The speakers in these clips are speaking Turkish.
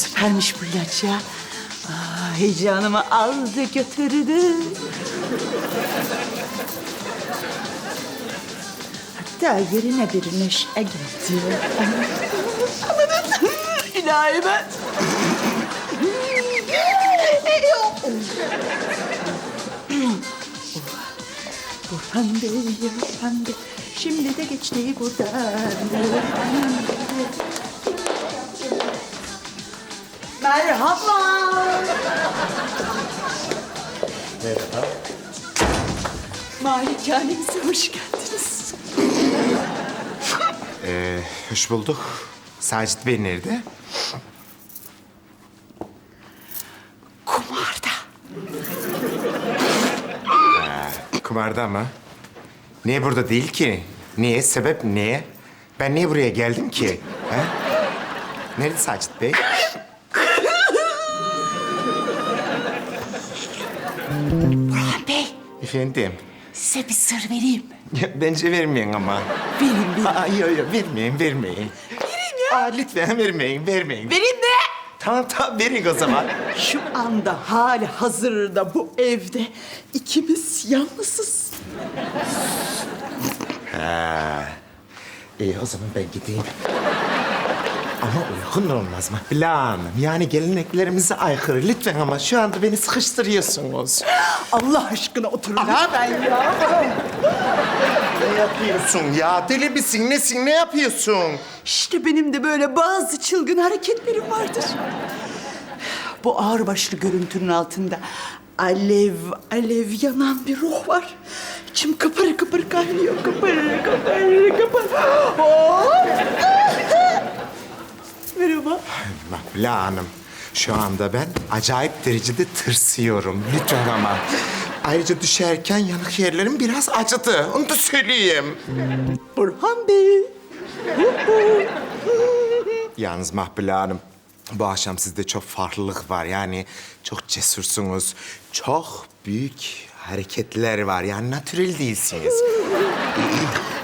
süpermiş bu ilaç ya. Aa, heyecanımı aldı götürdü. Hatta yerine bir neşe geldi. Amanın ilahi ben. Burhan Bey, Burhan Bey. Şimdi de geçti buradan. Burhan. Merhaba. Merhaba. Malikanemize hoş geldiniz. Ee, hoş bulduk. Sacit Bey nerede? Kumarda. Kumarda mı? Niye burada değil ki? Niye? Sebep niye? Ben niye buraya geldim ki? He? Nerede Sacit Bey? Burhan Bey, Efendim? size bir sır vereyim mi? Ya, bence vermeyin ama. Verin, verin. Aa, yok yok vermeyin, vermeyin. Verin ya. Aa, lütfen vermeyin, vermeyin. Verin de. Tamam tamam verin o zaman. Şu anda hali hazırda bu evde ikimiz yalnızız. Ha. İyi o zaman ben gideyim. Ama uygun olmaz mı? Plan. Yani geleneklerimize aykırı. Lütfen ama şu anda beni sıkıştırıyorsunuz. Allah aşkına oturun ha ben ya. Ne yapıyorsun ya? Deli misin? Nesin? Ne yapıyorsun? İşte benim de böyle bazı çılgın hareketlerim vardır. Bu ağırbaşlı görüntünün altında alev alev yanan bir ruh var. İçim kıpır kıpır kaynıyor, kıpır kıpır kıpır. Oh! Makbule Hanım, şu anda ben acayip derecede tırsıyorum. Lütfen ama. Ayrıca düşerken yanık yerlerim biraz acıdı. Onu da söyleyeyim. Burhan Bey. Yalnız Makbule Hanım, bu akşam sizde çok farklılık var. Yani çok cesursunuz. Çok büyük hareketler var. Yani natürel değilsiniz.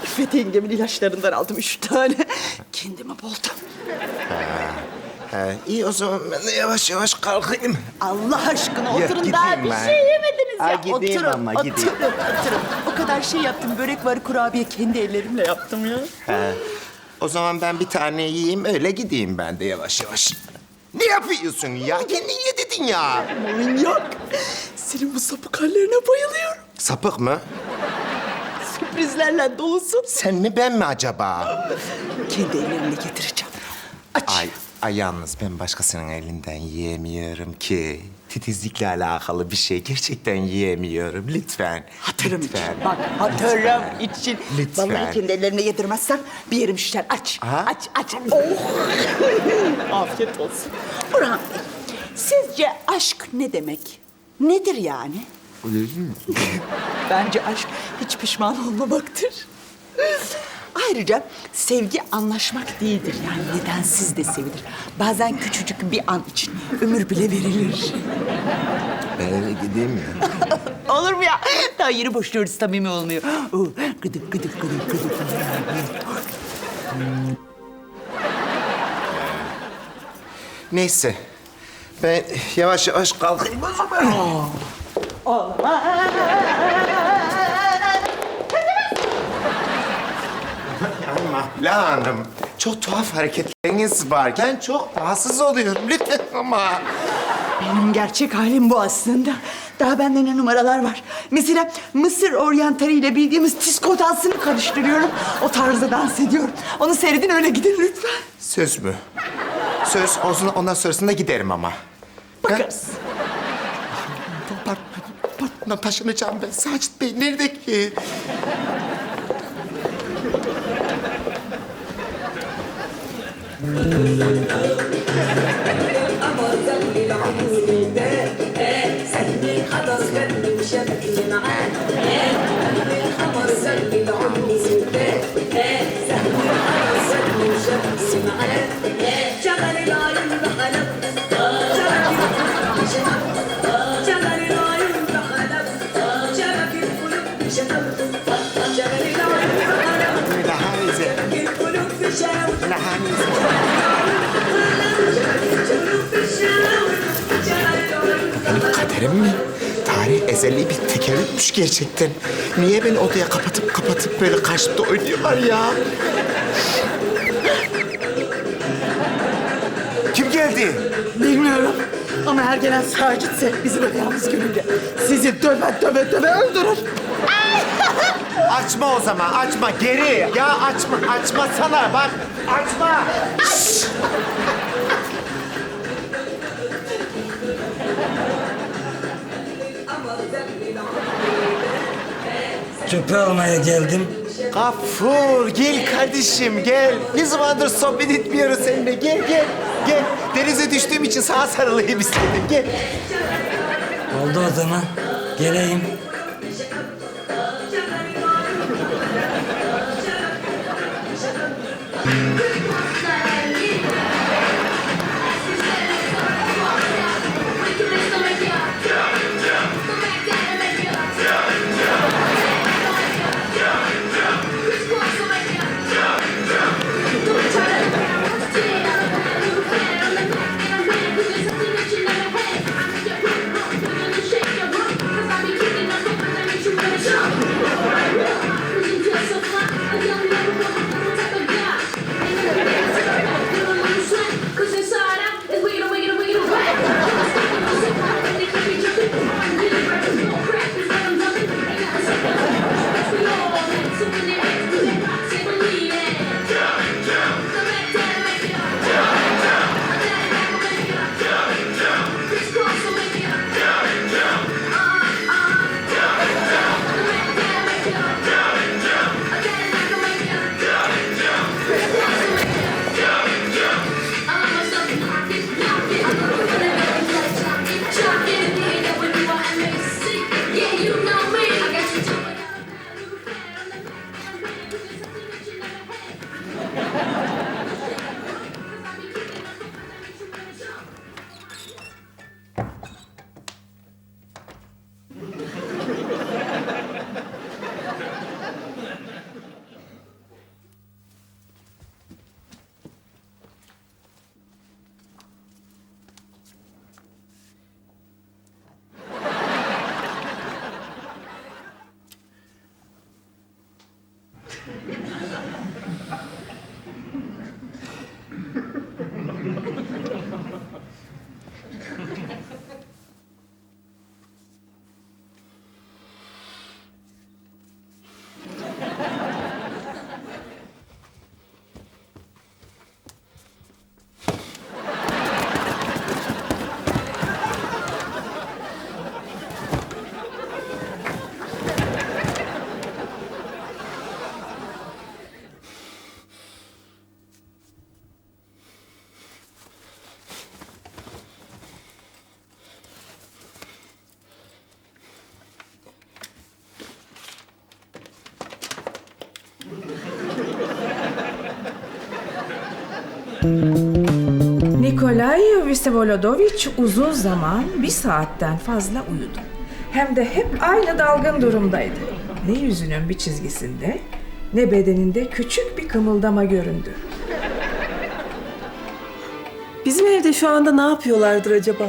İffet yengemin ilaçlarından aldım üç tane. Kendime buldum. He, iyi o zaman ben de yavaş yavaş kalkayım. Allah aşkına Ya oturun daha gideyim bir ben. şey yemediniz ya. gideyim oturun, ama, oturun, gideyim. oturun. O kadar şey yaptım. Börek var, kurabiye kendi ellerimle yaptım ya. He. O zaman ben bir tane yiyeyim, öyle gideyim ben de yavaş yavaş. Ne yapıyorsun ya? Kendin ye dedin ya. Manyak. Senin bu sapık hallerine bayılıyorum. Sapık mı? Sürprizlerle dolusun. Sen mi ben mi acaba? Kendi ellerimle getireceğim. Aç. Ay, ay yalnız ben başkasının elinden yiyemiyorum ki. Titizlikle alakalı bir şey gerçekten yiyemiyorum. Lütfen. Hatırım Lütfen. için. Bak hatırım için. Lütfen. Vallahi kendi ellerine yedirmezsem bir yerim şişer. Aç. Aha. Aç, aç. Oh. Afiyet olsun. Burhan Bey, sizce aşk ne demek? Nedir yani? Bence aşk hiç pişman olmamaktır. Ayrıca sevgi anlaşmak değildir. Yani nedensiz de sevilir. Bazen küçücük bir an için ömür bile verilir. Ben öyle gideyim mi? Olur mu ya? Daha yeni boşluyoruz samimi olmuyor. Gıdık gıdık gıdık gıdık. Neyse. Ben yavaş yavaş kalkayım o zaman. Mahmule Hanım, çok tuhaf hareketleriniz var. Ben çok rahatsız oluyorum. Lütfen ama. Benim gerçek halim bu aslında. Daha bende ne numaralar var. Mesela Mısır oryantali ile bildiğimiz disko dansını karıştırıyorum. O tarzda dans ediyorum. Onu seyredin öyle gidin lütfen. Söz mü? Söz olsun ondan sonrasında giderim ama. Bakarız. Apartmana taşınacağım ben. Sacit Bey nerede ki? سمعت güzelliği bir tekerrütmüş gerçekten. Niye beni odaya kapatıp kapatıp böyle karşımda oynuyorlar ya? Kim geldi? Bilmiyorum. Ama her gelen Sacitse bizi böyle yalnız görünce sizi döve döve döve öldürür. Açma o zaman, açma. Geri. Ya açma, açma sana. Bak, açma. Çöpe almaya geldim. Gafur, gel kardeşim, gel. Ne zamandır sohbet etmiyoruz seninle. Gel, gel, gel. Denize düştüğüm için sana sarılayım istedim. Gel. Oldu o zaman. Geleyim. Nikolay Vsevolodovich uzun zaman bir saatten fazla uyudu. Hem de hep aynı dalgın durumdaydı. Ne yüzünün bir çizgisinde ne bedeninde küçük bir kımıldama göründü. Bizim evde şu anda ne yapıyorlardır acaba?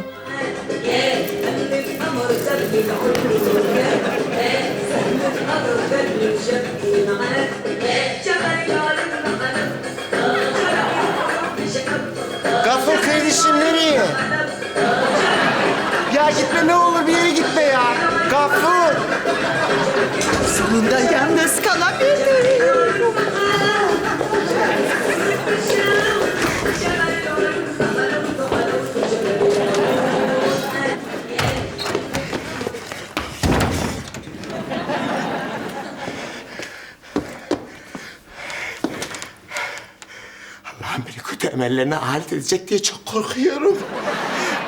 Emellerine alet edecek diye çok korkuyorum.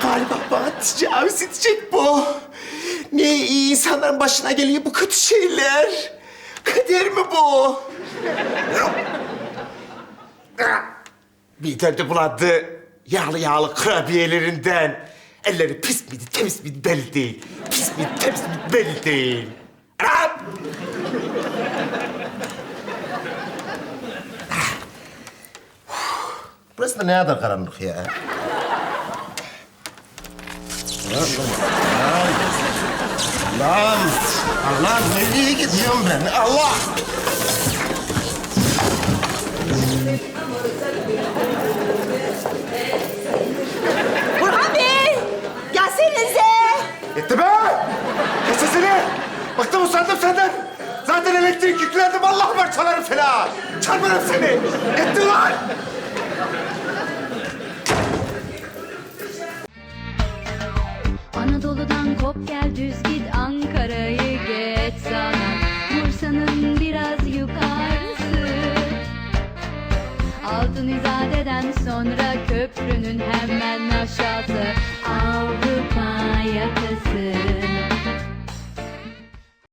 Galiba bana tecavüz edecek bu. Niye iyi insanların başına geliyor bu kötü şeyler? Kader mi bu? Midem de bulandı. Yağlı yağlı kurabiyelerinden. Elleri pis miydi, temiz miydi belli değil. Pis miydi, temiz miydi belli değil. Burası da ne kadar karanlık ya. Allah'ım. Allah'ım nereye gidiyorum ben? Allah! Burhan Bey! Gelsenize! Yetti be! Kes sesini! Bıktım usandım senden. Zaten elektrik yüklendim. Allah var çalarım ha. Çarparım seni. Yetti lan! Anadolu'dan kop gel düz git Ankara'yı geç sana. Bursa'nın biraz yukarısı. Altın İzade'den sonra köprünün hemen aşağısı. Avrupa yakasına